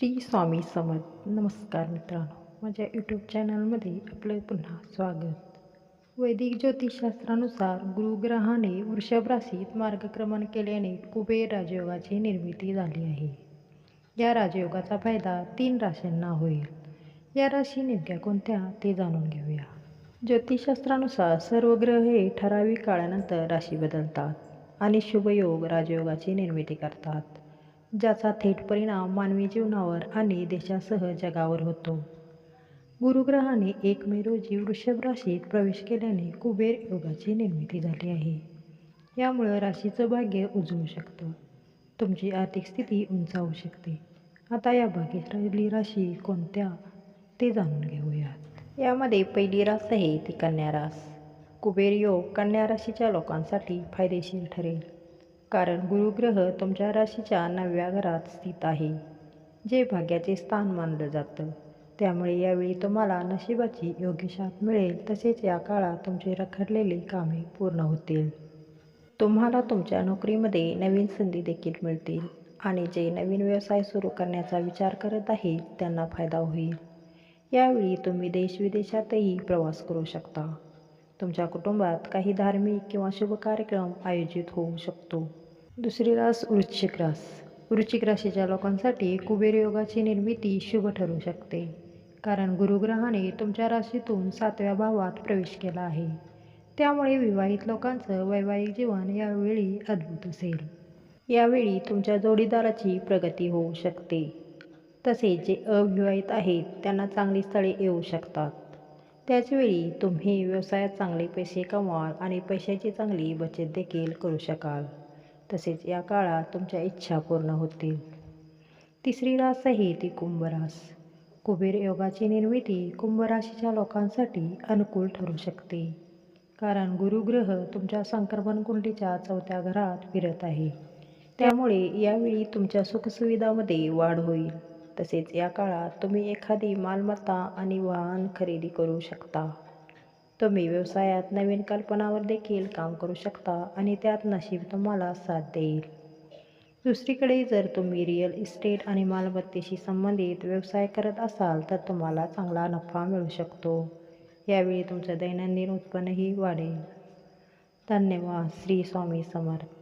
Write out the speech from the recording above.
श्री स्वामी समर्थ. नमस्कार मित्रांनो माझ्या यूट्यूब चॅनलमध्ये आपलं पुन्हा स्वागत. वैदिक ज्योतिषशास्त्रानुसार गुरुग्रहाने वृषभ राशीत मार्गक्रमण केल्याने कुबेर राजयोगाची निर्मिती झाली आहे. या राजयोगाचा फायदा तीन राशींना होईल. या राशी नेमक्या कोणत्या ते जाणून घेऊया. ज्योतिषशास्त्रानुसार सर्व ग्रह हे ठराविक काळानंतर राशी बदलतात आणि शुभयोग राजयोगाची निर्मिती करतात. ज्याचा थेट परिणाम मानवी जीवनावर आणि देशासह जगावर होतो. गुरुग्रहाने एक मे रोजी वृषभ राशीत प्रवेश केल्याने कुबेर योगाची निर्मिती झाली आहे. यामुळं राशीचं भाग्य उजळू शकतं. तुमची आर्थिक स्थिती उंचावू शकते. आता या भाग्यशाली राशी कोणत्या? ते जाणून घेऊयात. यामध्ये पहिली रास आहे ती कन्या रास. कुबेर योग कन्या राशीच्या लोकांसाठी फायदेशीर ठरेल. कारण गुरुग्रह तुमच्या राशीच्या नवव्या घरात स्थित आहे जे भाग्याचे स्थान मानलं जातं. त्यामुळे यावेळी तुम्हाला नशिबाची योग्य साथ मिळेल तसेच या काळात तुमचे रखडलेली कामे पूर्ण होतील. तुम्हाला तुमच्या नोकरीमध्ये नवीन संधी देखील मिळतील आणि जे नवीन व्यवसाय सुरू करण्याचा विचार करत आहेत त्यांना फायदा होईल. यावेळी तुम्ही देशविदेशातही प्रवास करू शकता. तुमच्या कुटुंबात काही धार्मिक किंवा शुभ कार्यक्रम आयोजित होऊ शकतो. दुसरी रास वृश्चिक रास. वृश्चिक राशीच्या लोकांसाठी कुबेर योगाची निर्मिती शुभ ठरू शकते. कारण गुरुग्रहाने तुमच्या राशीतून सातव्या भावात प्रवेश केला आहे. त्यामुळे विवाहित लोकांचं वैवाहिक जीवन यावेळी अद्भुत असेल. यावेळी तुमच्या जोडीदाराची प्रगती होऊ शकते. तसेच जे अविवाहित आहेत त्यांना चांगली स्थळे येऊ शकतात. त्याचवेळी तुम्ही व्यवसायात चांगले पैसे कमवाल आणि पैशाची चांगली बचत देखील करू शकाल. तसेच या काळात तुमच्या इच्छा पूर्ण होतील. तिसरी रास आहे ती कुंभरास. कुबेर योगाची निर्मिती कुंभराशीच्या लोकांसाठी अनुकूल ठरू शकते. कारण गुरुग्रह तुमच्या संक्रमण कुंडीच्या चौथ्या घरात फिरत आहे. त्यामुळे यावेळी तुमच्या सुखसुविधामध्ये वाढ होईल. तसेच या काळात तुम्ही एखादी मालमत्ता आणि वाहन खरेदी करू शकता. तुम्ही व्यवसायात नवीन कल्पनावर देखील काम करू शकता आणि त्यात नशीब तुम्हाला साथ देईल. दुसरीकडे जर तुम्ही रिअल इस्टेट आणि मालमत्तेशी संबंधित व्यवसाय करत असाल तर तुम्हाला चांगला नफा मिळू शकतो. यावेळी तुमचं दैनंदिन उत्पन्नही वाढेल. धन्यवाद. श्री स्वामी समर्थ.